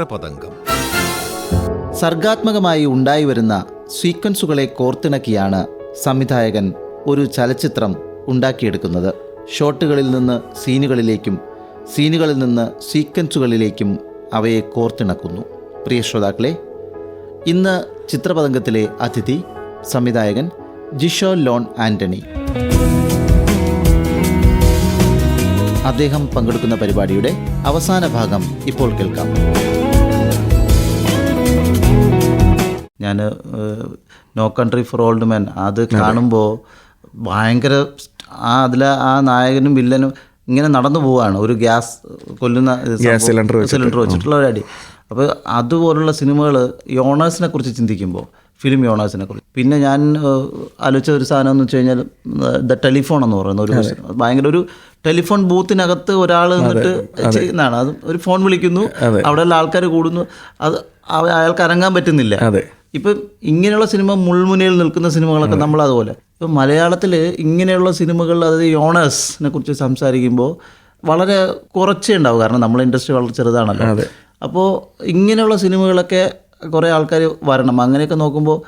ചിത്രപതംഗം സർഗാത്മകമായി ഉണ്ടായി വരുന്ന സീക്വൻസുകളെ കോർത്തിണക്കിയാണ് സംവിധായകൻ ഒരു ചലച്ചിത്രം ഉണ്ടാക്കിയെടുക്കുന്നത്. ഷോട്ടുകളിൽ നിന്ന് സീനുകളിലേക്കും സീനുകളിൽ നിന്ന് സീക്വൻസുകളിലേക്കും അവയെ കോർത്തിണക്കുന്നു. പ്രിയ ശ്രോതാക്കളെ ഇന്ന് ചിത്രപതംഗത്തിലെ അതിഥി സംവിധായകൻ ജിഷോ ലോൺ ആന്റണി. അദ്ദേഹം പങ്കെടുക്കുന്ന പരിപാടിയുടെ അവസാന ഭാഗം ഇപ്പോൾ കേൾക്കാം. ഞാൻ no country for old men അത് കാണുമ്പോൾ ഭയങ്കര ആ അതിലെ ആ നായകനും വില്ലനും ഇങ്ങനെ നടന്നു പോവാണ്. ഒരു ഗ്യാസ് കൊല്ലുന്ന സിലിണ്ടർ സിലിണ്ടർ വെച്ചിട്ടുള്ള ഒരു അടി. അപ്പോൾ അതുപോലുള്ള സിനിമകൾ യോണേഴ്സിനെ കുറിച്ച് ചിന്തിക്കുമ്പോൾ ഫിലിം യോണേഴ്സിനെ കുറിച്ച്. പിന്നെ ഞാൻ ആലോചിച്ച ഒരു സാധനം എന്ന് വെച്ച് കഴിഞ്ഞാൽ ദ ടെലിഫോൺ എന്ന് പറയുന്ന ഒരു ഭയങ്കര ഒരു ടെലിഫോൺ ബൂത്തിനകത്ത് ഒരാൾ നിന്നിട്ട് ചെയ്യുന്നതാണ് അത്. ഒരു ഫോൺ വിളിക്കുന്നു അവിടെയുള്ള ആൾക്കാർ കൂടുന്നു അത് അയാൾക്ക് അരങ്ങാൻ പറ്റുന്നില്ല. അതെ. ഇപ്പം ഇങ്ങനെയുള്ള സിനിമ മുൾമുനയിൽ നിൽക്കുന്ന സിനിമകളൊക്കെ നമ്മൾ അതുപോലെ ഇപ്പം മലയാളത്തിൽ ഇങ്ങനെയുള്ള സിനിമകൾ അതായത് യോണേഴ്സിനെ കുറിച്ച് സംസാരിക്കുമ്പോൾ വളരെ കുറച്ചേ ഉണ്ടാവും. കാരണം നമ്മളെ ഇൻഡസ്ട്രി വളരെ ചെറുതാണല്ലോ. അപ്പോൾ ഇങ്ങനെയുള്ള സിനിമകളൊക്കെ കുറേ ആൾക്കാർ വരണം. അങ്ങനെയൊക്കെ നോക്കുമ്പോൾ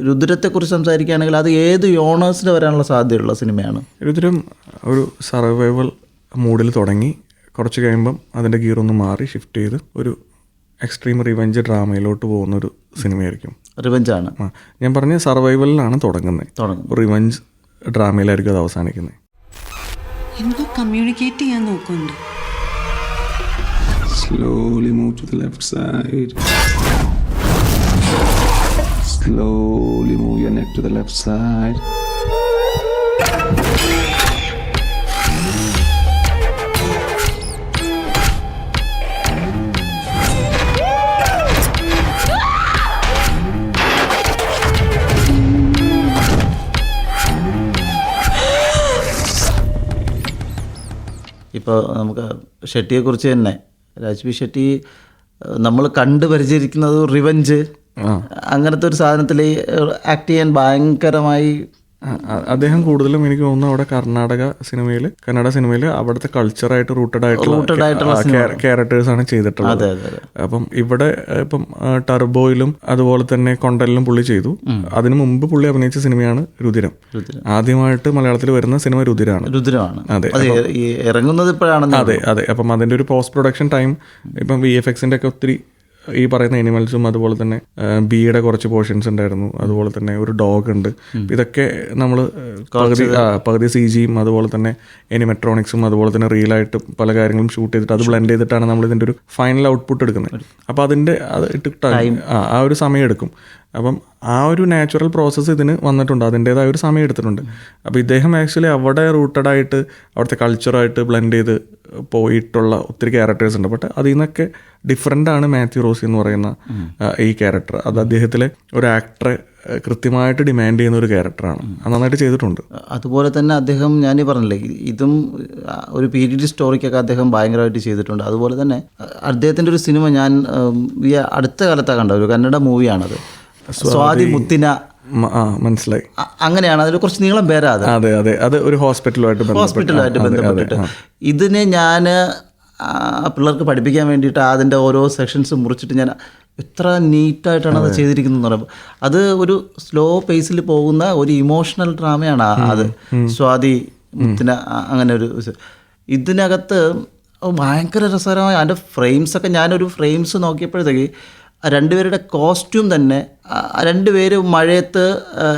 രുദ്രത്തെക്കുറിച്ച് സംസാരിക്കുകയാണെങ്കിൽ അത് ഏത് യോണേഴ്സിന് വരാനുള്ള സാധ്യതയുള്ള സിനിമയാണ്? രുദ്രം ഒരു സർവൈവൽ മൂഡിൽ തുടങ്ങി. കുറച്ച് കഴിയുമ്പം അതിന്റെ ഗിയർ ഒന്ന് മാറി ഷിഫ്റ്റ് ചെയ്ത് ഒരു എക്സ്ട്രീം റിവെഞ്ച് ഡ്രാമയിലോട്ട് പോകുന്ന ഒരു സിനിമയായിരിക്കും. റിവെഞ്ചാണ്. ആ ഞാൻ പറഞ്ഞ സർവൈവലിലാണ് തുടങ്ങുന്നത്. തുടങ്ങും റിവെഞ്ച് ഡ്രാമയിലായിരിക്കും അത് അവസാനിക്കുന്നത് എന്തോ കമ്മ്യൂണിക്കേറ്റ് ചെയ്യാൻ നോക്കുന്നുണ്ട്. Slowly move to the left side slowly move your neck to the left side. ഇപ്പോൾ നമുക്ക് ഷെട്ടിയെക്കുറിച്ച് തന്നെ. രാജ്ബി ഷെട്ടി നമ്മൾ കണ്ട് പരിചരിക്കുന്നത് റിവഞ്ച്. അങ്ങനത്തെ ഒരു സാധനത്തിൽ ആക്ട് ചെയ്യാൻ ഭയങ്കരമായി അദ്ദേഹം കൂടുതലും എനിക്ക് തോന്നുന്നു അവിടെ കർണാടക സിനിമയിൽ കന്നഡ സിനിമയിൽ അവിടുത്തെ കൾച്ചറായിട്ട് റൂട്ടഡ് ആയിട്ടുള്ള ക്യാരക്ടേഴ്സ് ആണ് ചെയ്തിട്ടുള്ളത്. അപ്പം ഇവിടെ ഇപ്പം ടർബോയിലും അതുപോലെ തന്നെ കൊണ്ടലിലും പുള്ളി ചെയ്തു. അതിനു മുമ്പ് പുള്ളി അഭിനയിച്ച സിനിമയാണ് രുതിരം ആദ്യമായിട്ട് മലയാളത്തിൽ വരുന്ന സിനിമ രുതിരാണ് രുദ്രമാണ് അതെ, ഇറങ്ങുന്നത് അതെ അതെ. അപ്പം അതിന്റെ ഒരു പോസ്റ്റ് പ്രൊഡക്ഷൻ ടൈം ഇപ്പം വി എഫ് എക്സിന്റെ ഒക്കെ ഒത്തിരി ഈ പറയുന്ന എനിമൽസും അതുപോലെ തന്നെ ബീയുടെ കുറച്ച് പോർഷൻസ് ഉണ്ടായിരുന്നു. അതുപോലെ തന്നെ ഒരു ഡോഗ് ഉണ്ട്. ഇതൊക്കെ നമ്മൾ പകുതി പകുതി സി ജിയും അതുപോലെ തന്നെ എനിമെട്രോണിക്സും അതുപോലെ തന്നെ റിയലായിട്ട് പല കാര്യങ്ങളും ഷൂട്ട് ചെയ്തിട്ട് അത് ബ്ലെൻഡ് ചെയ്തിട്ടാണ് നമ്മൾ ഇതിന്റെ ഒരു ഫൈനൽ ഔട്ട്പുട്ട് എടുക്കുന്നത്. അപ്പോൾ അതിന്റെ അത് ഇട്ട് ടൈം ആ ഒരു സമയം എടുക്കും. അപ്പം ആ ഒരു നാച്ചുറൽ പ്രോസസ്സ് ഇതിന് വന്നിട്ടുണ്ട്. അതിന്റേതായ ഒരു സമയം എടുത്തിട്ടുണ്ട്. അപ്പോൾ ഇദ്ദേഹം ആക്ച്വലി അവിടെ റൂട്ടഡ് ആയിട്ട് അവിടുത്തെ കൾച്ചറായിട്ട് ബ്ലെൻഡ് ചെയ്ത് പോയിട്ടുള്ള ഒത്തിരി ക്യാരക്ടേഴ്സ് ഉണ്ട്. ബട്ട് അതിൽ നിന്നൊക്കെ ഡിഫറെന്റ് ആണ് മാത്യു റോസി എന്ന് പറയുന്ന ഈ ക്യാരക്ടർ അത് അദ്ദേഹത്തിലെ ഒരു ആക്ടറെ കൃത്യമായിട്ട് ഡിമാൻഡ് ചെയ്യുന്ന ഒരു ക്യാരക്ടറാണ് അത് നന്നായിട്ട് ചെയ്തിട്ടുണ്ട്. അതുപോലെ തന്നെ അദ്ദേഹം ഞാൻ പറഞ്ഞില്ലേ ഇതും ഒരു പീരീഡ് സ്റ്റോറിക്കൊക്കെ അദ്ദേഹം ഭയങ്കരമായിട്ട് ചെയ്തിട്ടുണ്ട്. അതുപോലെ തന്നെ അദ്ദേഹത്തിന്റെ ഒരു സിനിമ ഞാൻ ഈ അടുത്ത കാലത്താണ് കണ്ട ഒരു കന്നഡ മൂവിയാണത് സ്വാതി മുത്തിന. മനസ്സിലായി. അങ്ങനെയാണ്. അതിൽ കുറച്ച് നീളം പേരാ അതെ. അതെ അത്. ഒരു ഹോസ്പിറ്റലുമായിട്ട് ഹോസ്പിറ്റലുമായിട്ട് ബന്ധപ്പെട്ടിട്ട്. ഇതിനെ ഞാൻ പിള്ളേർക്ക് പഠിപ്പിക്കാൻ വേണ്ടിയിട്ട് അതിന്റെ ഓരോ സെക്ഷൻസ് മുറിച്ചിട്ട് ഞാൻ എത്ര നീറ്റായിട്ടാണ് അത് ചെയ്തിരിക്കുന്നത് പറയുമ്പോൾ അത് ഒരു സ്ലോ പേസിൽ പോകുന്ന ഒരു ഇമോഷണൽ ഡ്രാമയാണ് അത്. സ്വാതി മുത്തിന അങ്ങനെ ഒരു ഇത്. ഇതിനകത്ത് ഭയങ്കര രസകരമായ അതിന്റെ ഫ്രെയിംസൊക്കെ ഞാനൊരു ഫ്രെയിംസ് നോക്കിയപ്പോഴത്തേക്ക് രണ്ടുപേരുടെ കോസ്റ്റ്യൂം തന്നെ രണ്ടുപേര് മഴയത്ത്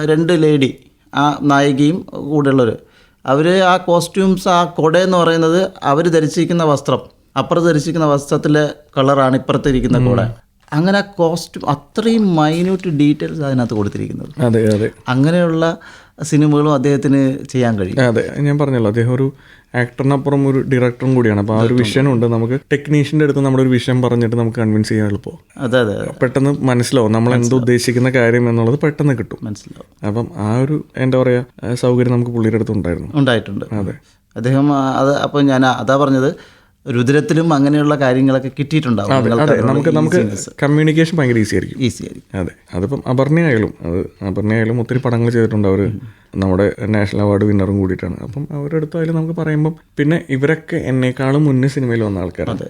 രണ്ട് ലേഡി ആ നായികയും കൂടെയുള്ളവർ അവർ ആ കോസ്റ്റ്യൂംസ് ആ കൊടയെന്ന് പറയുന്നത് അവർ ധരിച്ചിരിക്കുന്ന വസ്ത്രം അപ്പുറം ധരിച്ചിരിക്കുന്ന വസ്ത്രത്തിലെ കളറാണ് ഇപ്പുറത്ത് ഇരിക്കുന്ന കൊട. അങ്ങനെ ആ കോസ്റ്റ്യൂം അത്രയും മൈന്യൂട്ട് ഡീറ്റെയിൽസ് അതിനകത്ത് കൊടുത്തിരിക്കുന്നത്. അതെ അതെ. അങ്ങനെയുള്ള സിനിമകളും അദ്ദേഹത്തിന് ചെയ്യാൻ കഴിയും. അതെ ഞാൻ പറഞ്ഞല്ലോ അദ്ദേഹം ഒരു ആക്ടറിനപ്പുറം ഒരു ഡയറക്ടറും കൂടിയാണ്. അപ്പോൾ ആ ഒരു വിഷയം ഉണ്ട്. നമുക്ക് ടെക്നീഷ്യന്റെ അടുത്ത് നമ്മുടെ ഒരു വിഷയം പറഞ്ഞിട്ട് നമുക്ക് കൺവിൻസ് ചെയ്യാൻ എളുപ്പം? അതെ അതെ അതെ. പെട്ടെന്ന് മനസ്സിലാവും നമ്മൾ എന്ത് ഉദ്ദേശിക്കുന്ന കാര്യം എന്നുള്ളത് പെട്ടെന്ന് കിട്ടും. മനസ്സിലാവും. അപ്പം ആ ഒരു എന്താ പറയുക സൗകര്യം നമുക്ക് പുള്ളിയുടെ അടുത്ത് ഉണ്ടായിരുന്നു. ഉണ്ടായിട്ടുണ്ട്. അതെ. അദ്ദേഹം അത് അപ്പോൾ ഞാൻ അതാ പറഞ്ഞത് രുദ്രത്തിലും അങ്ങനെയുള്ള കാര്യങ്ങളൊക്കെ കിട്ടിയിട്ടുണ്ടാവും അതെ നമുക്ക് നമുക്ക് കമ്മ്യൂണിക്കേഷൻ ഭയങ്കര ഈസി ആയിരിക്കും. ഈസി ആയിരിക്കും. അതെ. അതിപ്പം അപർണയായാലും അത് അപർണയായാലും ഒത്തിരി പടങ്ങൾ ചെയ്തിട്ടുണ്ട് അവർ നമ്മുടെ നാഷണൽ അവാർഡ് വിന്നറും കൂടിയിട്ടാണ്. അപ്പം അവരുടെ അടുത്ത് അതിൽ നമുക്ക് പറയുമ്പം പിന്നെ ഇവരൊക്കെ എന്നെക്കാളും മുന്നേ സിനിമയിൽ വന്ന ആൾക്കാരാണ്.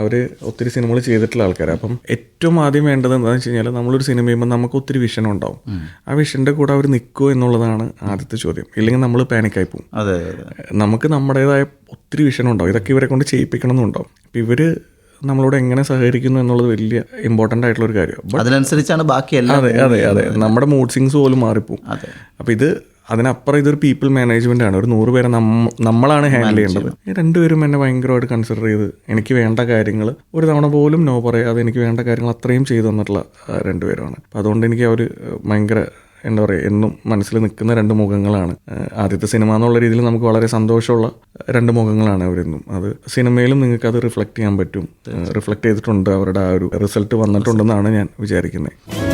അവർ ഒത്തിരി സിനിമകൾ ചെയ്തിട്ടുള്ള ആൾക്കാരാണ്. അപ്പം ഏറ്റവും ആദ്യം വേണ്ടത് എന്താണെന്ന് വെച്ച് കഴിഞ്ഞാൽ നമ്മളൊരു സിനിമ ചെയ്യുമ്പോൾ നമുക്ക് ഒത്തിരി വിഷൻ ഉണ്ടാവും. ആ വിഷന്റെ കൂടെ അവർ നിൽക്കുമോ എന്നുള്ളതാണ് ആദ്യത്തെ ചോദ്യം. ഇല്ലെങ്കിൽ നമ്മൾ പാനിക്കായി പോകും അതെ നമുക്ക് നമ്മുടേതായ ഒത്തിരി വിഷൻ ഉണ്ടാവും. ഇതൊക്കെ ഇവരെ കൊണ്ട് ചെയ്യിപ്പിക്കണം എന്നുണ്ടാവും അപ്പം ഇവർ നമ്മളോട് എങ്ങനെ സഹകരിക്കുന്നു എന്നുള്ളത് വലിയ ഇമ്പോർട്ടന്റ് ആയിട്ടുള്ള ഒരു കാര്യമാണ്. അതിനനുസരിച്ചാണ് ബാക്കി അതെ അതെ അതെ. നമ്മുടെ മൂഡ് സിങ്സ് പോലും മാറിപ്പോവും. അപ്പം ഇത് അതിനപ്പുറം ഇതൊരു പീപ്പിൾ മാനേജ്മെന്റ് ആണ്. ഒരു നൂറ് പേരെ നമ്മ- നമ്മളാണ് ഹാൻഡിൽ ചെയ്യേണ്ടത്. രണ്ടുപേരും എന്നെ ഭയങ്കരമായിട്ട് കൺസിഡർ ചെയ്ത് എനിക്ക് വേണ്ട കാര്യങ്ങൾ ഒരു തവണ പോലും നോ പറയാതെ എനിക്ക് വേണ്ട കാര്യങ്ങൾ അത്രയും ചെയ്തു തന്നിട്ടുള്ള രണ്ടുപേരാണ് അപ്പം അതുകൊണ്ട് എനിക്ക് അവർ ഭയങ്കര എന്താ പറയുക എന്നും മനസ്സിൽ നിൽക്കുന്ന രണ്ട് മുഖങ്ങളാണ്. ആദ്യത്തെ സിനിമ എന്നുള്ള രീതിയിൽ നമുക്ക് വളരെ സന്തോഷമുള്ള രണ്ട് മുഖങ്ങളാണ് അവരെന്നും. അത് സിനിമയിലും നിങ്ങൾക്ക് അത് റിഫ്ലക്ട് ചെയ്യാൻ പറ്റും. റിഫ്ലക്ട് ചെയ്തിട്ടുണ്ട്. അവരുടെ ആ ഒരു റിസൾട്ട് വന്നിട്ടുണ്ടെന്നാണ് ഞാൻ വിചാരിക്കുന്നത്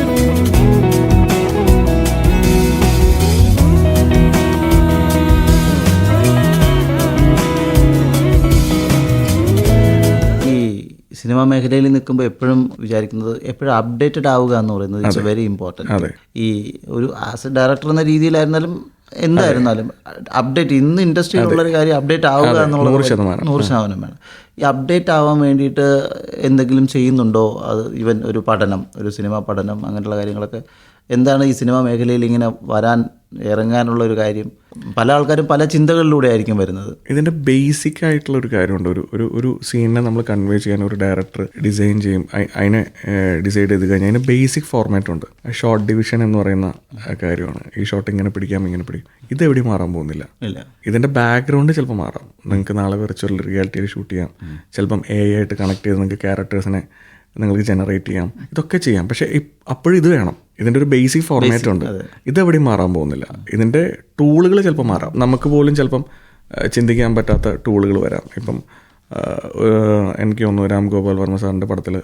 സിനിമാ മേഖലയിൽ നിൽക്കുമ്പോൾ എപ്പോഴും വിചാരിക്കുന്നത് എപ്പോഴും അപ്ഡേറ്റഡ് ആവുക എന്ന് പറയുന്നത് ഇറ്റ്സ് വെരി ഇമ്പോർട്ടന്റ്. ഈ ഒരു ആസ് എ ഡയറക്ടർ എന്ന രീതിയിലായിരുന്നാലും എന്തായിരുന്നാലും അപ്ഡേറ്റ് ഇന്ന് ഇൻഡസ്ട്രിയിലുള്ള ഒരു കാര്യം അപ്ഡേറ്റ് ആവുക എന്നുള്ളത് നൂറ് ശതമാനം. നൂറ് ശതമാനം വേണം. ഈ അപ്ഡേറ്റ് ആവാൻ വേണ്ടിയിട്ട് എന്തെങ്കിലും ചെയ്യുന്നുണ്ടോ? അത് ഇവൻ ഒരു പഠനം ഒരു സിനിമ പഠനം അങ്ങനെയുള്ള കാര്യങ്ങളൊക്കെ. എന്താണ് ഈ സിനിമാ മേഖലയിൽ ഇങ്ങനെ വരാൻ ഇറങ്ങാനുള്ള ഒരു കാര്യം. പല ആൾക്കാരും പല ചിന്തകളിലൂടെ ആയിരിക്കും വരുന്നത്. ഇതിന്റെ ബേസിക് ആയിട്ടുള്ള ഒരു കാര്യമുണ്ട്. ഒരു ഒരു ഒരു സീനിനെ നമ്മൾ കൺവേ ചെയ്യാൻ ഒരു ഡയറക്ടർ ഡിസൈൻ ചെയ്യും. അതിനെ ഡിസൈഡ് ചെയ്ത് കഴിഞ്ഞാൽ അതിന് ബേസിക് ഫോർമാറ്റ് ഉണ്ട്. ഷോർട്ട് ഡിവിഷൻ എന്ന് പറയുന്ന കാര്യമാണ്. ഈ ഷോട്ട് ഇങ്ങനെ പിടിക്കാം ഇങ്ങനെ പിടിക്കും. ഇത് എവിടെ മാറാൻ പോകുന്നില്ല. ഇതിന്റെ ബാക്ക്ഗ്രൗണ്ട് ചിലപ്പോൾ മാറാം. നിങ്ങൾക്ക് നാളെ വെർച്വൽ റിയാലിറ്റിയിൽ ഷൂട്ട് ചെയ്യാം. ചിലപ്പം എ ആയിട്ട് കണക്ട് ചെയ്ത് നിങ്ങൾക്ക് ക്യാരക്ടേഴ്സിനെ നിങ്ങൾക്ക് ജനറേറ്റ് ചെയ്യാം. ഇതൊക്കെ ചെയ്യാം. പക്ഷേ അപ്പോഴും ഇത് വേണം. ഇതിന്റെ ഒരു ബേസിക് ഫോർമാറ്റ് ഉണ്ട്. ഇതെവിടെയും മാറാൻ പോകുന്നില്ല. ഇതിന്റെ ടൂളുകൾ ചിലപ്പോൾ മാറാം. നമുക്ക് പോലും ചിലപ്പം ചിന്തിക്കാൻ പറ്റാത്ത ടൂളുകൾ വരാം. ഇപ്പം എനിക്ക് തോന്നുന്നു രാം ഗോപാൽ വർമ്മ സാറിന്റെ പടത്തിൽ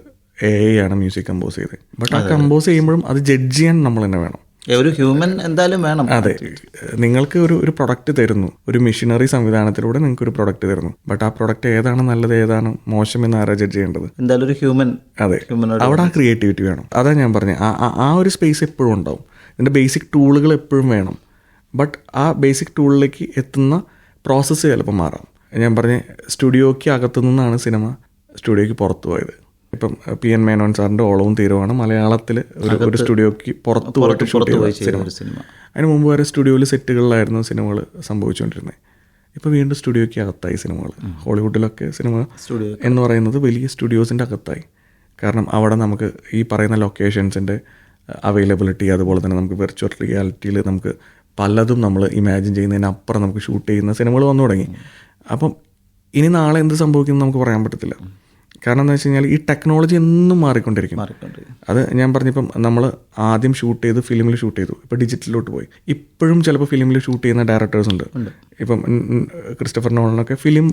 എ ആണ് മ്യൂസിക് കമ്പോസ് ചെയ്തത്. ബട്ട് ആ കമ്പോസ് ചെയ്യുമ്പോഴും അത് ജഡ്ജ് ചെയ്യാൻ നമ്മൾ തന്നെ വേണം. ഒരു ഹ്യൂമൻ എന്തായാലും വേണം. അതെ. നിങ്ങൾക്ക് ഒരു ഒരു പ്രൊഡക്റ്റ് തരുന്നു. ഒരു മെഷീനറി സംവിധാനത്തിലൂടെ നിങ്ങൾക്ക് ഒരു പ്രൊഡക്റ്റ് തരുന്നു. ബട്ട് ആ പ്രൊഡക്റ്റ് ഏതാണ് നല്ലത് ഏതാണ് മോശം എന്ന് ആരാ ജഡ്ജ് ചെയ്യേണ്ടത്? എന്തായാലും ഒരു ഹ്യൂമൻ അതെ. അവിടെ ആ ക്രിയേറ്റിവിറ്റി വേണം. അതാ ഞാൻ പറഞ്ഞത് ആ ആ- ആ ഒരു സ്പേസ് എപ്പോഴും ഉണ്ടാവും. ഇതിന്റെ ബേസിക് ടൂളുകൾ എപ്പോഴും വേണം. ബട്ട് ആ ബേസിക് ടൂളിലേക്ക് എത്തുന്ന പ്രോസസ്സ് ചിലപ്പോൾ മാറാം. ഞാൻ പറഞ്ഞ സ്റ്റുഡിയോയ്ക്ക് അകത്തു നിന്നാണ് സിനിമ സ്റ്റുഡിയോയ്ക്ക് പുറത്തു പോയത്. ഇപ്പം പി എൻ മേനോൻ സാറിന്റെ ഓളവും തീരുവാണ്. മലയാളത്തിൽ ഒരു ഒരു സ്റ്റുഡിയോക്ക് പുറത്ത് പോയിട്ട് ഷൂട്ട് ചെയ്ത സിനിമ. അതിന് മുമ്പ് വരെ സ്റ്റുഡിയോയിൽ സെറ്റുകളിലായിരുന്നു സിനിമകൾ സംഭവിച്ചുകൊണ്ടിരുന്നത് ഇപ്പോൾ വീണ്ടും സ്റ്റുഡിയോയ്ക്ക് അകത്തായി സിനിമകൾ ഹോളിവുഡിലൊക്കെ സിനിമ സ്റ്റുഡിയോ എന്ന് പറയുന്നത് വലിയ സ്റ്റുഡിയോസിന്റെ അകത്തായി. കാരണം അവിടെ നമുക്ക് ഈ പറയുന്ന ലൊക്കേഷൻസിന്റെ അവൈലബിലിറ്റി അതുപോലെ തന്നെ നമുക്ക് വെർച്വൽ റിയാലിറ്റിയിൽ നമുക്ക് പലതും നമ്മൾ ഇമാജിൻ ചെയ്യുന്നതിനപ്പുറം നമുക്ക് ഷൂട്ട് ചെയ്യുന്ന സിനിമകൾ വന്നു തുടങ്ങി. അപ്പം ഇനി നാളെ എന്ത് സംഭവിക്കും നമുക്ക് പറയാൻ പറ്റത്തില്ല. കാരണം എന്താ വെച്ച് കഴിഞ്ഞാൽ ഈ ടെക്നോളജി എന്നും മാറിക്കൊണ്ടിരിക്കും അത് ഞാൻ പറഞ്ഞപ്പം നമ്മൾ ആദ്യം ഷൂട്ട് ചെയ്ത് ഫിലിമിൽ ഷൂട്ട് ചെയ്തു. ഇപ്പോൾ ഡിജിറ്റലിലോട്ട് പോയി. ഇപ്പോഴും ചിലപ്പോൾ ഫിലിമിൽ ഷൂട്ട് ചെയ്യുന്ന ഡയറക്ടേഴ്സ് ഉണ്ട്. ഇപ്പം ക്രിസ്റ്റഫർ നോളനൊക്കെ ഫിലിം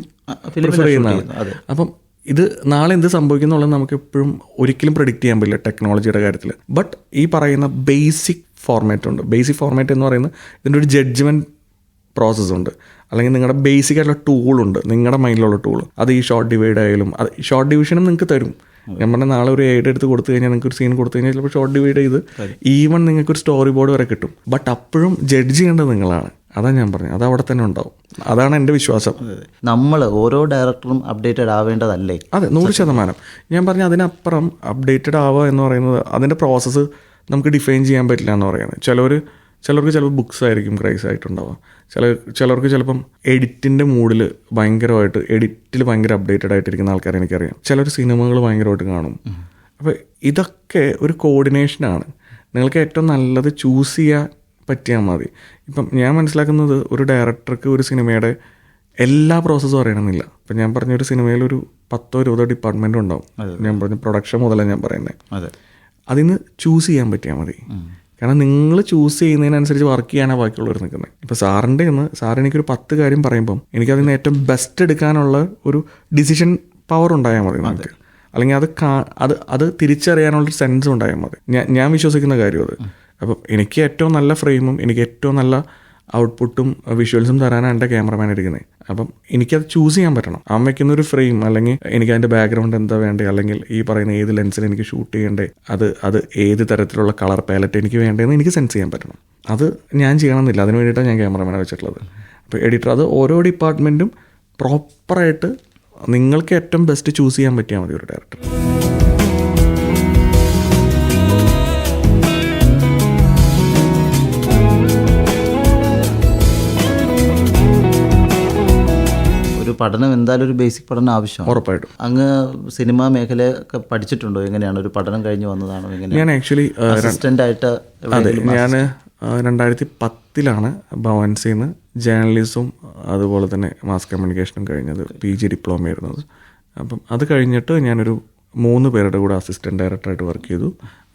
പ്രിഫർ ചെയ്യുന്നതാണ്. അപ്പം ഇത് നാളെ എന്ത് സംഭവിക്കും എന്നുള്ളത് നമുക്ക് എപ്പോഴും ഒരിക്കലും പ്രഡിക്റ്റ് ചെയ്യാൻ പറ്റില്ല ടെക്നോളജിയുടെ കാര്യത്തിൽ ബട്ട് ഈ പറയുന്ന ബേസിക് ഫോർമാറ്റ് ഉണ്ട്. ബേസിക് ഫോർമാറ്റ് എന്ന് പറയുന്നത് ഇതിന്റെ ഒരു ജഡ്ജ്മെന്റ് പ്രോസസ്സ് ഉണ്ട്. അല്ലെങ്കിൽ നിങ്ങളുടെ ബേസിക് ആയിട്ടുള്ള ടൂളുണ്ട് നിങ്ങളുടെ മൈൻഡിലുള്ള ടൂൾ അത് ഈ ഷോർട്ട് ഡിവൈഡ് ആയാലും അത് ഷോർട്ട് ഡിവിഷനും നിങ്ങൾക്ക് തരും. ഞാൻ പറഞ്ഞ നാളെ ഒരു എയ്ഡ് എടുത്ത് കൊടുത്തു കഴിഞ്ഞാൽ നിങ്ങൾക്ക് ഒരു സീൻ കൊടുത്തു കഴിഞ്ഞാൽ ചിലപ്പോൾ ഷോർട്ട് ഡിവൈഡ് ചെയ്ത് ഈവൺ നിങ്ങൾക്ക് ഒരു സ്റ്റോറി ബോർഡ് വരെ കിട്ടും. ബട്ട് അപ്പോഴും ജഡ്ജ് ചെയ്യേണ്ടത് നിങ്ങളാണ്. അതാണ് ഞാൻ പറഞ്ഞത്. അത് അവിടെ തന്നെ ഉണ്ടാവും. അതാണ് എന്റെ വിശ്വാസം. നമ്മൾ ഓരോ ഡയറക്ടറും അപ്ഡേറ്റഡ് ആവേണ്ടതല്ലേ? അതെ നൂറ് ശതമാനം. ഞാൻ പറഞ്ഞ അതിനപ്പുറം അപ്ഡേറ്റഡ് ആവുക എന്ന് പറയുന്നത് അതിന്റെ പ്രോസസ്സ് നമുക്ക് ഡിഫൈൻ ചെയ്യാൻ പറ്റില്ല എന്ന് പറയുന്നത്. ചിലവർ ചിലർക്ക് ചിലപ്പോൾ ബുക്സ് ആയിരിക്കും ക്രൈസ് ആയിട്ടുണ്ടാവുക. ചില ചിലർക്ക് ചിലപ്പം എഡിറ്റിന്റെ മൂഡിൽ ഭയങ്കരമായിട്ട് എഡിറ്റിൽ ഭയങ്കര അപ്ഡേറ്റഡ് ആയിട്ടിരിക്കുന്ന ആൾക്കാരെ എനിക്കറിയാം. ചിലർ സിനിമകൾ ഭയങ്കരമായിട്ട് കാണും. അപ്പോൾ ഇതൊക്കെ ഒരു കോർഡിനേഷനാണ് നിങ്ങൾക്ക് ഏറ്റവും നല്ലത് ചൂസ് ചെയ്യാൻ പറ്റിയാൽ മതി. ഇപ്പം ഞാൻ മനസ്സിലാക്കുന്നത് ഒരു ഡയറക്ടർക്ക് ഒരു സിനിമയുടെ എല്ലാ പ്രോസസ്സും അറിയണമെന്നില്ല. ഇപ്പം ഞാൻ പറഞ്ഞ ഒരു സിനിമയിൽ ഒരു പത്തോ ഇരുപതോ ഡിപ്പാർട്ട്മെന്റ് ഉണ്ടാവും. ഞാൻ പറഞ്ഞ പ്രൊഡക്ഷൻ മുതലാണ് ഞാൻ പറയുന്നത് അതെ. അതിന് ചൂസ് ചെയ്യാൻ പറ്റിയാൽ മതി. കാരണം നിങ്ങൾ ചൂസ് ചെയ്യുന്നതിനനുസരിച്ച് വർക്ക് ചെയ്യാനാണ് ബാക്കിയുള്ളവർ നിൽക്കുന്നത്. ഇപ്പോൾ സാറിന്റെ നിന്ന് സാർ എനിക്കൊരു പത്ത് കാര്യം പറയുമ്പം എനിക്ക് നിന്ന് ഏറ്റവും ബെസ്റ്റ് എടുക്കാനുള്ള ഒരു ഡിസിഷൻ പവർ ഉണ്ടായാൽ മതി നമുക്ക്. അല്ലെങ്കിൽ അത് കാ- അത് അത് തിരിച്ചറിയാനുള്ള സെൻസ് ഉണ്ടായാൽ മതി. ഞാൻ ഞാൻ വിശ്വസിക്കുന്ന കാര്യം അത്. അപ്പം എനിക്ക് ഏറ്റവും നല്ല ഫ്രെയിമും എനിക്ക് ഏറ്റവും നല്ല ഔട്ട്പുട്ടും വിഷ്വൽസും തരാനാണ് എന്റെ ക്യാമറമാൻ എടുക്കുന്നത് അപ്പം എനിക്കത് ചൂസ് ചെയ്യാൻ പറ്റണം. അവൻ വെക്കുന്ന ഒരു ഫ്രെയിം അല്ലെങ്കിൽ എനിക്ക് അതിന്റെ ബാക്ക്ഗ്രൗണ്ട് എന്താ വേണ്ടേ? അല്ലെങ്കിൽ ഈ പറയുന്ന ഏത് ലെൻസിൽ എനിക്ക് ഷൂട്ട് ചെയ്യേണ്ടേ? അത് അത് ഏത് തരത്തിലുള്ള കളർ പാലറ്റ് എനിക്ക് വേണ്ടതെന്ന് എനിക്ക് സെൻസ് ചെയ്യാൻ പറ്റണം. അത് ഞാൻ ചെയ്യണമെന്നില്ല. അതിന് വേണ്ടിയിട്ടാണ് ഞാൻ ക്യാമറമാനെ വെച്ചിട്ടുള്ളത്. അപ്പോൾ എഡിറ്റർ അത് ഓരോ ഡിപ്പാർട്ട്മെന്റും പ്രോപ്പറായിട്ട് നിങ്ങൾക്ക് ഏറ്റവും ബെസ്റ്റ് ചൂസ് ചെയ്യാൻ പറ്റിയാൽ മതി ഒരു ഡയറക്ടർ പഠനം എന്തായാലും ഒരു ബേസിക് പഠനം ആവശ്യമാണ്. ഉറപ്പായിട്ടും. അങ്ങ് സിനിമാ മേഖലയൊക്കെ പഠിച്ചിട്ടുണ്ടോ? എങ്ങനെയാണ്? ഒരു പഠനം കഴിഞ്ഞ് വന്നതാണോ? ഞാൻ എങ്ങനെയാണ് ആക്ച്വലി അസിസ്റ്റന്റ് ആയിട്ട് അതെ ഞാൻ രണ്ടായിരത്തി പത്തിലാണ് ഭവൻസിൽ നിന്ന് ജേർണലിസവും അതുപോലെ തന്നെ മാസ് കമ്മ്യൂണിക്കേഷനും കഴിഞ്ഞത്. പി ജി ഡിപ്ലോമ ആയിരുന്നത് അപ്പം അത് കഴിഞ്ഞിട്ട് ഞാനൊരു മൂന്ന് പേരുടെ കൂടെ അസിസ്റ്റന്റ് ഡയറക്ടറായിട്ട് വർക്ക് ചെയ്തു.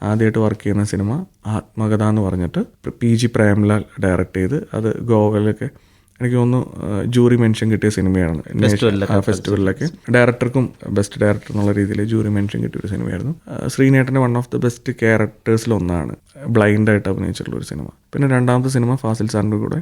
ആദ്യമായിട്ട് വർക്ക് ചെയ്യുന്ന സിനിമ ആത്മകഥ എന്ന് പറഞ്ഞിട്ട് പി ജി പ്രേംലാൽ ഡയറക്റ്റ് ചെയ്ത് അത് ഗോവയിലൊക്കെ എനിക്ക് തോന്നുന്നു ജൂറി മെൻഷൻ കിട്ടിയ സിനിമയാണ്. ഫെസ്റ്റിവലിലൊക്കെ ഡയറക്ടർക്കും ബെസ്റ്റ് ഡയറക്ടർ എന്നുള്ള രീതിയിൽ ജൂറി മെൻഷൻ കിട്ടിയ ഒരു സിനിമയായിരുന്നു. ശ്രീനേട്ടന്റെ വൺ ഓഫ് ദ ബെസ്റ്റ് ക്യാരക്ടേഴ്സിൽ ഒന്നാണ് ബ്ലൈൻഡ് ആയിട്ട് അഭിനയിച്ചിട്ടുള്ള ഒരു സിനിമ. പിന്നെ രണ്ടാമത്തെ സിനിമ ഫാസിൽ സാറിന്റെ കൂടെ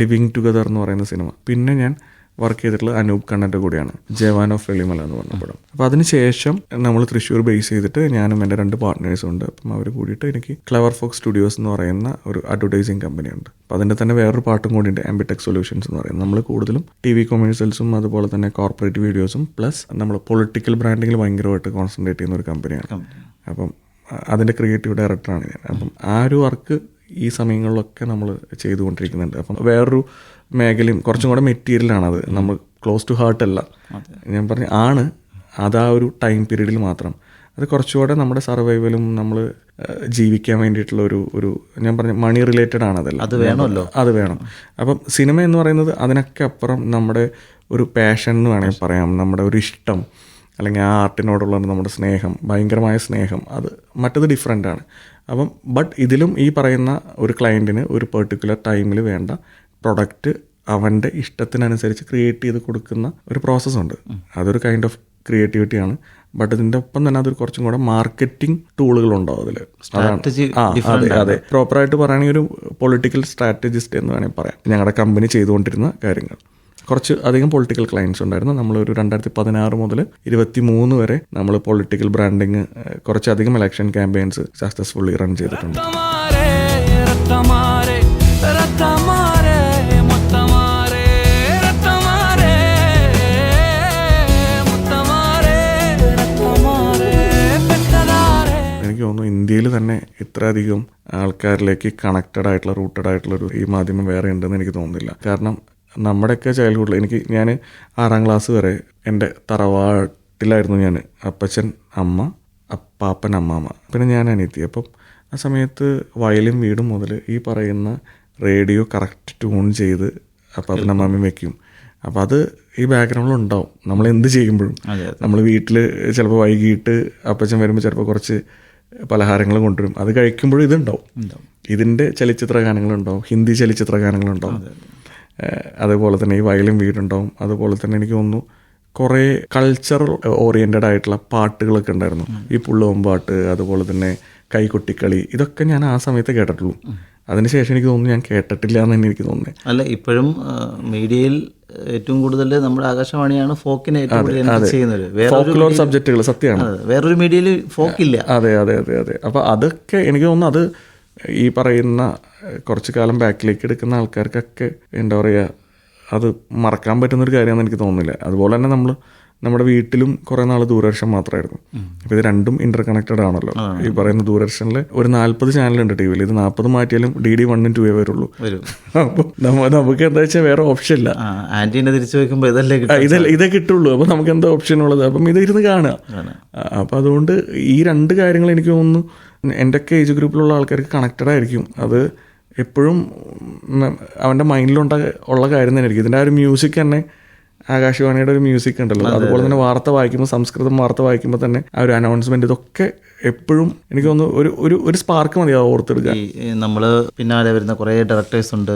ലിവിങ് ടുഗദർ എന്ന് പറയുന്ന സിനിമ. പിന്നെ ഞാൻ വർക്ക് ചെയ്തിട്ടുള്ള അനൂപ് കണ്ണന്റെ കൂടെയാണ്. ജവാൻ ഓഫ് വെളിമല എന്ന് പറഞ്ഞ പടം. അപ്പോൾ അതിനുശേഷം നമ്മൾ തൃശ്ശൂർ ബേസ് ചെയ്തിട്ട് ഞാനും എന്റെ രണ്ട് പാർട്ട്നേഴ്സും ഉണ്ട്. അപ്പം അവർ കൂടിയിട്ട് എനിക്ക് ക്ലവർ ഫോക്സ് സ്റ്റുഡിയോസ് എന്ന് പറയുന്ന ഒരു അഡ്വർടൈസിങ് കമ്പനിയുണ്ട് അപ്പോൾ അതിന്റെ തന്നെ വേറൊരു പാട്ടും കൂടി ഉണ്ട് ആംബിടെക് സൊല്യൂഷൻസ് എന്ന് പറയുന്നത്. നമ്മൾ കൂടുതലും ടി വി കൊമേഴ്സ്യൽസും അതുപോലെ തന്നെ കോർപ്പറേറ്റ് വീഡിയോസും പ്ലസ് നമ്മൾ പൊളിറ്റിക്കൽ ബ്രാൻഡിങ്ങിൽ ഭയങ്കരമായിട്ട് കോൺസെൻട്രേറ്റ് ചെയ്യുന്ന ഒരു കമ്പനിയാണ് അപ്പം അതിന്റെ അതിന്റെ ക്രിയേറ്റീവ് ഡയറക്ടറാണ് ഞാൻ. അപ്പം ആ ഒരു വർക്ക് ഈ സമയങ്ങളിലൊക്കെ നമ്മൾ ചെയ്തുകൊണ്ടിരിക്കുന്നുണ്ട്. അപ്പം വേറൊരു മേഖലയും കുറച്ചും കൂടെ മെറ്റീരിയലാണത് നമ്മൾ ക്ലോസ് ടു ഹാർട്ട് അല്ല. ഞാൻ പറഞ്ഞു ആണ്. അത് ആ ഒരു ടൈം പീരീഡിൽ മാത്രം. അത് കുറച്ചുകൂടെ നമ്മുടെ സർവൈവലും നമ്മൾ ജീവിക്കാൻ വേണ്ടിയിട്ടുള്ള ഒരു ഒരു ഞാൻ പറഞ്ഞ മണി റിലേറ്റഡ് ആണ് അതെല്ലാം. അത് വേണമല്ലോ. അത് വേണം. അപ്പം സിനിമ എന്ന് പറയുന്നത് അതിനൊക്കെ അപ്പുറം നമ്മുടെ ഒരു പാഷൻ എന്ന് വേണമെങ്കിൽ പറയാം. നമ്മുടെ ഒരു ഇഷ്ടം അല്ലെങ്കിൽ ആ ആർട്ടിനോടുള്ള നമ്മുടെ സ്നേഹം ഭയങ്കരമായ സ്നേഹം അത് മറ്റത് ഡിഫറെന്റ് ആണ്. അപ്പം ബട്ട് ഇതിലും ഈ പറയുന്ന ഒരു ക്ലയന്റിന് ഒരു പെർട്ടിക്കുലർ ടൈമിൽ വേണ്ട പ്രൊഡക്റ്റ് അവന്റെ ഇഷ്ടത്തിനനുസരിച്ച് ക്രിയേറ്റ് ചെയ്ത് കൊടുക്കുന്ന ഒരു പ്രോസസ്സുണ്ട് അതൊരു കൈൻഡ് ഓഫ് ക്രിയേറ്റിവിറ്റിയാണ് ബട്ട് ഇതിന്റെ ഒപ്പം തന്നെ അതൊരു കുറച്ചും കൂടെ മാർക്കറ്റിംഗ് ടൂളുകളുണ്ടാവും അതിൽ Strategy ആ അതെ അതെ. പ്രോപ്പറായിട്ട് പറയുകയാണെങ്കിൽ ഒരു പൊളിറ്റിക്കൽ സ്ട്രാറ്റജിസ്റ്റ് എന്ന് വേണമെങ്കിൽ പറയാം. ഞങ്ങളുടെ കമ്പനി ചെയ്തുകൊണ്ടിരുന്ന കാര്യങ്ങൾ. കുറച്ച് അധികം പൊളിറ്റിക്കൽ ക്ലയൻസ് ഉണ്ടായിരുന്നു. നമ്മളൊരു രണ്ടായിരത്തി പതിനാറ് മുതൽ ഇരുപത്തി മൂന്ന് വരെ നമ്മൾ പൊളിറ്റിക്കൽ ബ്രാൻഡിങ് കുറച്ചധികം ഇലക്ഷൻ ക്യാമ്പയിൻസ് സക്സസ്ഫുള്ളി റൺ ചെയ്തിട്ടുണ്ട്. ഇന്ത്യയിൽ തന്നെ ഇത്രയധികം ആൾക്കാരിലേക്ക് കണക്റ്റഡ് ആയിട്ടുള്ള റൂട്ടഡ് ആയിട്ടുള്ള ഒരു ഈ മാധ്യമം വേറെ ഉണ്ടെന്ന് എനിക്ക് തോന്നുന്നില്ല. കാരണം നമ്മുടെയൊക്കെ ചൈൽഡ്ഹുഡിൽ എനിക്ക് ഞാൻ ആറാം ക്ലാസ് വരെ എന്റെ തറവാട്ടിലായിരുന്നു ഞാൻ. അപ്പച്ചൻ അമ്മ അപ്പാപ്പൻ അമ്മാമ്മ പിന്നെ ഞാൻ അനിയത്തി. അപ്പം ആ സമയത്ത് വയലും വീടും മുതൽ ഈ പറയുന്ന റേഡിയോ കറക്റ്റ് ട്യൂൺ ചെയ്ത് അപ്പാപ്പൻ അമ്മാമ്മയും വെക്കും. അപ്പം അത് ഈ ബാക്ക്ഗ്രൗണ്ടിൽ ഉണ്ടാവും. നമ്മൾ എന്ത് ചെയ്യുമ്പോഴും. നമ്മൾ വീട്ടിൽ ചിലപ്പോൾ വൈകിട്ട് അപ്പച്ചൻ വരുമ്പോൾ ചിലപ്പോൾ കുറച്ച് പലഹാരങ്ങൾ കൊണ്ടുവരും. അത് കഴിക്കുമ്പോഴും ഇതുണ്ടാവും. ഇതിന്റെ ചലച്ചിത്ര ഗാനങ്ങളുണ്ടാവും ഹിന്ദി ചലച്ചിത്ര ഗാനങ്ങളുണ്ടാവും അതുപോലെ തന്നെ ഈ വയലും വീടുണ്ടാവും. അതുപോലെ തന്നെ എനിക്ക് തോന്നുന്നു കുറേ കൾച്ചറൽ ഓറിയന്റഡ് ആയിട്ടുള്ള പാട്ടുകളൊക്കെ ഉണ്ടായിരുന്നു. ഈ പുള്ളവും പാട്ട് അതുപോലെ തന്നെ കൈകൊട്ടിക്കളി ഇതൊക്കെ ഞാൻ ആ സമയത്ത് കേട്ടിട്ടുള്ളൂ. അതിനുശേഷം എനിക്ക് തോന്നുന്നു ഞാൻ കേട്ടിട്ടില്ല എന്ന് തന്നെ എനിക്ക് തോന്നുന്നത്. അല്ല ഇപ്പോഴും മീഡിയയിൽ ഏറ്റവും കൂടുതൽ നമ്മുടെ ആകാശവാണിയാണ് ഫോക്കിനെ ഏറ്റവും കൂടുതൽ ചെയ്യുന്നത്. ഫോക്ലോർ സബ്ജക്റ്റുകൾ സത്യമാണ്. വേറൊരു മീഡിയയിൽ ഫോക്കില്ല. അതെ അതെ അതെ അതെ. അപ്പോൾ അതൊക്കെ എനിക്ക് തോന്നുന്നു അത് ഈ പറയുന്ന കുറച്ചു കാലം ബാക്കിലേക്ക് എടുക്കുന്ന ആൾക്കാർക്കൊക്കെ എന്താ പറയുക അത് മറക്കാൻ പറ്റുന്ന ഒരു കാര്യമാണെന്ന് എനിക്ക് തോന്നുന്നില്ല. അതുപോലെ തന്നെ നമ്മൾ നമ്മുടെ വീട്ടിലും കുറേ നാൾ ദൂരദർശൻ മാത്രമായിരുന്നു. അപ്പോൾ ഇത് രണ്ടും ഇന്റർ കണക്റ്റഡ് ആണല്ലോ ഈ പറയുന്ന ദൂരദർശനിൽ ഒരു നാൽപ്പത് ചാനലുണ്ട് ടി വിയിൽ ഇത് നാൽപ്പത് മാറ്റിയാലും ഡി ഡി വണ്ണും ടു വരുള്ളൂ. അപ്പൊ അപ്പോൾ നമുക്ക് എന്താ വെച്ചാൽ വേറെ ഓപ്ഷൻ ഇല്ല. ആന്റീനെ തിരിച്ചു വെക്കുമ്പോൾ ഇതല്ലേ ഇതേ കിട്ടുള്ളൂ. അപ്പോൾ നമുക്ക് എന്താ ഓപ്ഷൻ ഉള്ളത്? അപ്പം ഇത് ഇരുന്ന് കാണുക അപ്പോൾ അതുകൊണ്ട് ഈ രണ്ട് കാര്യങ്ങൾ എനിക്ക് തോന്നുന്നു എന്റെയൊക്കെ ഏജ് ഗ്രൂപ്പിലുള്ള ആൾക്കാർക്ക് കണക്റ്റഡ് ആയിരിക്കും. അത് എപ്പോഴും അവന്റെ അവന്റെ മൈൻഡിലുണ്ട ഉള്ള കാര്യം തന്നെ ആയിരിക്കും ഇതിന്റെ ആ ഒരു മ്യൂസിക് തന്നെ ആകാശവാണിയുടെ ഒരു മ്യൂസിക് ഉണ്ടല്ലോ. അതുപോലെ തന്നെ വാർത്ത വായിക്കുമ്പോൾ സംസ്കൃതം വാർത്ത വായിക്കുമ്പോൾ തന്നെ ആ ഒരു അനൗൺസ്മെന്റ് ഇതൊക്കെ എപ്പോഴും എനിക്ക് തോന്നുന്നു ഒരു ഒരു ഒരു സ്പാർക്ക് മതി ഓർത്തെടുക്കാൻ. ഈ നമ്മൾ പിന്നാലെ വരുന്ന കുറേ ഡയറക്ടേഴ്സ് ഉണ്ട്.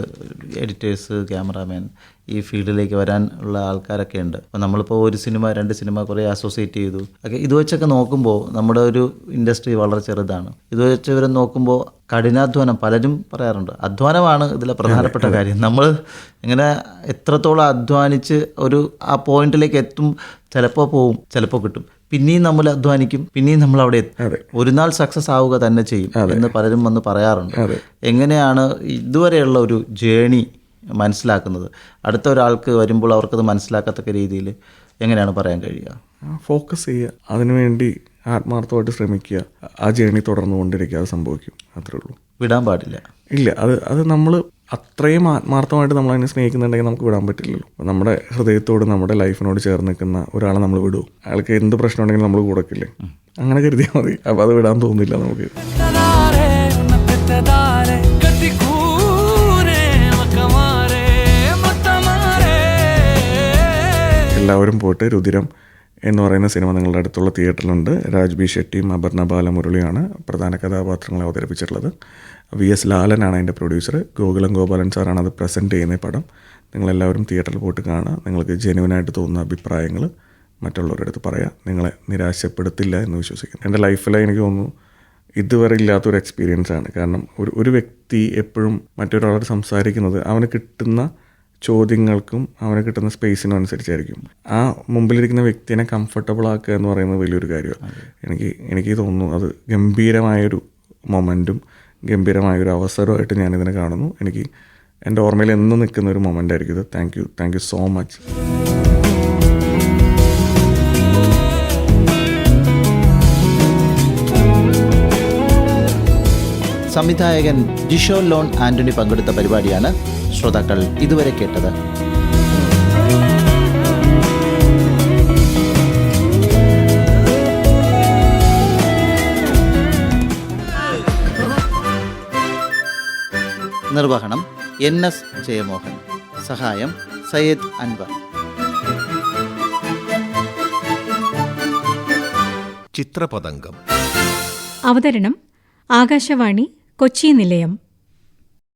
എഡിറ്റേഴ്സ് ക്യാമറാമാൻ ഈ ഫീൽഡിലേക്ക് വരാൻ ഉള്ള ആൾക്കാരൊക്കെ ഉണ്ട്. അപ്പോൾ നമ്മളിപ്പോൾ ഒരു സിനിമ രണ്ട് സിനിമ കുറേ അസോസിയേറ്റ് ചെയ്തു. ഒക്കെ ഇത് വെച്ചൊക്കെ നോക്കുമ്പോൾ നമ്മുടെ ഒരു ഇൻഡസ്ട്രി വളരെ ചെറുതാണ്. ഇത് വെച്ച് ഇവരെ നോക്കുമ്പോൾ കഠിനാധ്വാനം പലരും പറയാറുണ്ട്. അധ്വാനമാണ് ഇതിലെ പ്രധാനപ്പെട്ട കാര്യം. നമ്മൾ ഇങ്ങനെ എത്രത്തോളം അധ്വാനിച്ച് ഒരു ആ പോയിന്റിലേക്ക് എത്തും ചിലപ്പോൾ പോവും ചിലപ്പോൾ കിട്ടും. പിന്നെയും നമ്മൾ അധ്വാനിക്കും പിന്നെയും നമ്മൾ അവിടെ എത്തും. ഒരു നാൾ സക്സസ് ആവുക തന്നെ ചെയ്യും എന്ന് പലരും വന്ന് പറയാറുണ്ട്. എങ്ങനെയാണ് ഇതുവരെയുള്ള ഒരു ജേണി മനസ്സിലാക്കുന്നത്. അടുത്ത ഒരാൾക്ക് വരുമ്പോൾ അവർക്കത് മനസ്സിലാക്കത്തക്ക രീതിയിൽ എങ്ങനെയാണ് പറയാൻ കഴിയുക? ഫോക്കസ് ചെയ്യുക. അതിനുവേണ്ടി ആത്മാർത്ഥമായിട്ട് ശ്രമിക്കുക. ആ ജേണി തുടർന്നുകൊണ്ടിരിക്കുക അത് സംഭവിക്കും. അത്രേ ഉള്ളൂ. വിടാൻ പാടില്ല. ഇല്ല. അത് അത് നമ്മൾ അത്രയും ആത്മാർത്ഥമായിട്ട് നമ്മൾ അതിനെ സ്നേഹിക്കുന്നുണ്ടെങ്കിൽ നമുക്ക് വിടാൻ പറ്റില്ലല്ലോ. നമ്മുടെ ഹൃദയത്തോട് നമ്മുടെ ലൈഫിനോട് ചേർന്ന് നിൽക്കുന്ന ഒരാളെ നമ്മൾ വിടും. അയാൾക്ക് എന്ത് പ്രശ്നം ഉണ്ടെങ്കിലും നമ്മൾ കൂടക്കില്ലേ അങ്ങനെ കരുതിയാൽ മതി. അപ്പോൾ അത് വിടാൻ തോന്നില്ല നമുക്ക്. എല്ലാവരും പോയിട്ട് രുതിരം എന്ന് പറയുന്ന സിനിമ നിങ്ങളുടെ അടുത്തുള്ള തിയേറ്ററിലുണ്ട്. രാജ് ബി ഷെട്ടിയും അപർണ ബാലമുരളിയാണ് പ്രധാന കഥാപാത്രങ്ങളെ അവതരിപ്പിച്ചിട്ടുള്ളത്. വി എസ് ലാലനാണ് അതിന്റെ പ്രൊഡ്യൂസർ ഗോകുലം ഗോപാലൻ സാറാണ് അത് പ്രസന്റ് ചെയ്യുന്ന പടം. നിങ്ങളെല്ലാവരും തിയേറ്ററിൽ പോയിട്ട് കാണുക. നിങ്ങൾക്ക് ജെനുവനായിട്ട് തോന്നുന്ന അഭിപ്രായങ്ങൾ മറ്റുള്ളവരുടെ അടുത്ത് പറയാം. നിങ്ങളെ നിരാശപ്പെടുത്തില്ല എന്ന് വിശ്വസിക്കുന്നു. എന്റെ ലൈഫിൽ എനിക്ക് തോന്നുന്നു ഇതുവരെ ഇല്ലാത്തൊരു എക്സ്പീരിയൻസ് ആണ്. കാരണം ഒരു ഒരു വ്യക്തി എപ്പോഴും മറ്റൊരാളോട് സംസാരിക്കുന്നത് അവന് കിട്ടുന്ന ചോദ്യങ്ങൾക്കും അവന് കിട്ടുന്ന സ്പേസിനും അനുസരിച്ചായിരിക്കും ആ മുമ്പിലിരിക്കുന്ന വ്യക്തിനെ കംഫർട്ടബിൾ ആക്കുക എന്ന് പറയുന്നത് വലിയൊരു കാര്യമാണ് എനിക്ക് എനിക്ക് തോന്നുന്നു അത് ഗംഭീരമായൊരു മൊമെന്റും ഗംഭീരമായൊരു അവസരമായിട്ട് ഞാനിതിനെ കാണുന്നു. എനിക്ക് എന്റെ ഓർമ്മയിൽ എന്നും നിൽക്കുന്ന ഒരു മൊമെന്റ് ആയിരിക്കും ഇത്. Thank you thank you so much സംവിധായകൻ ജിഷോ ലോൺ ആന്റണി പങ്കെടുത്ത പരിപാടിയാണ് ശ്രോതാക്കൾ ഇതുവരെ കേട്ടത്. നിർവഹണം എൻ എസ് ജയമോഹൻ. സഹായം സയ്യദ് അൻവർ. ചിത്രപതംഗം. അവതരണം ആകാശവാണി കൊച്ചി നിലയം